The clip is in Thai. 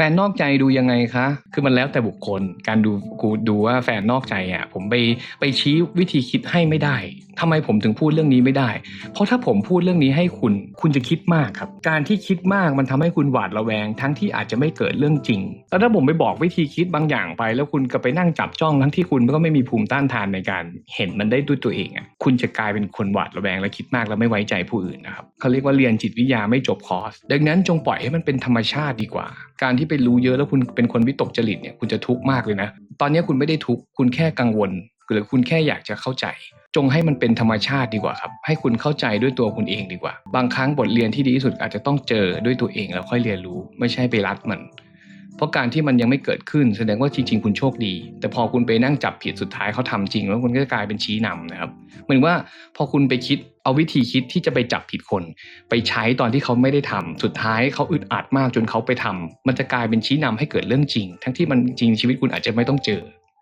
แฟนนอกใจดูยังไงคะ คือมันแล้วแต่บุคคล การดูกูดูว่าแฟนนอกใจอะ ผมไปไปชี้วิธีคิดให้ไม่ได้ทำไมผมถึงพูดเรื่องนี้ไม่ได้ เพราะถ้าผมพูดเรื่องนี้ให้คุณ คุณจะคิดมากครับ การที่คิดมากมันทำให้คุณหวาดระแวง ทั้งที่อาจจะไม่เกิดเรื่องจริง แล้วถ้าผมไปบอกวิธีคิดบางอย่างไป แล้วคุณก็ไปนั่งจับจ้องทั้งที่คุณก็ไม่มีภูมิต้านทานในการเห็นมันได้ด้วยตัวเองอะคุณจะกลายเป็นคนหวาดระแวงและคิดมากแล้วไม่ไว้ใจผู้อื่นนะครับเขาเรียกว่าเรียนจิตวิทยาไม่จบคอร์สดังนั้นจงปล่อยให้มันเป็นธรรมชาติดีกว่า การที่ไปรู้เยอะแล้วคุณเป็นคนวิตกจริตเนี่ยคุณจะทุกข์มากเลยนะ ตอนนี้คุณไม่ได้ทุกข์คุณแค่กังวลหรือคุณแค่อยากจะเข้าใจ จงให้มันเป็นธรรมชาติดีกว่าครับ ให้คุณเข้าใจด้วยตัวคุณเองดีกว่า บางครั้งบทเรียนที่ดีที่สุดอาจจะต้องเจอด้วยตัวเองแล้วค่อยเรียนรู้ ไม่ใช่ไปรัดมัน เพราะการที่มันยังไม่เกิดขึ้นแสดงว่าจริง ๆ คุณโชคดี แต่พอคุณไปนั่งจับผิดสุดท้ายเขาทำจริง แล้วคุณก็จะกลายเป็นชี้นำนะครับเหมือนว่าพอคุณไปคิดเอาวิธีคิดที่จะไปจับผิดคน ไปใช้ตอนที่เขาไม่ได้ทำสุดท้ายเขาอึดอัดมากจนเขาไปทำมันจะกลายเป็นชี้นำให้เกิดเรื่องจริง ทั้งที่มันจริงชีวิตคุณอาจจะไม่ต้องเจอ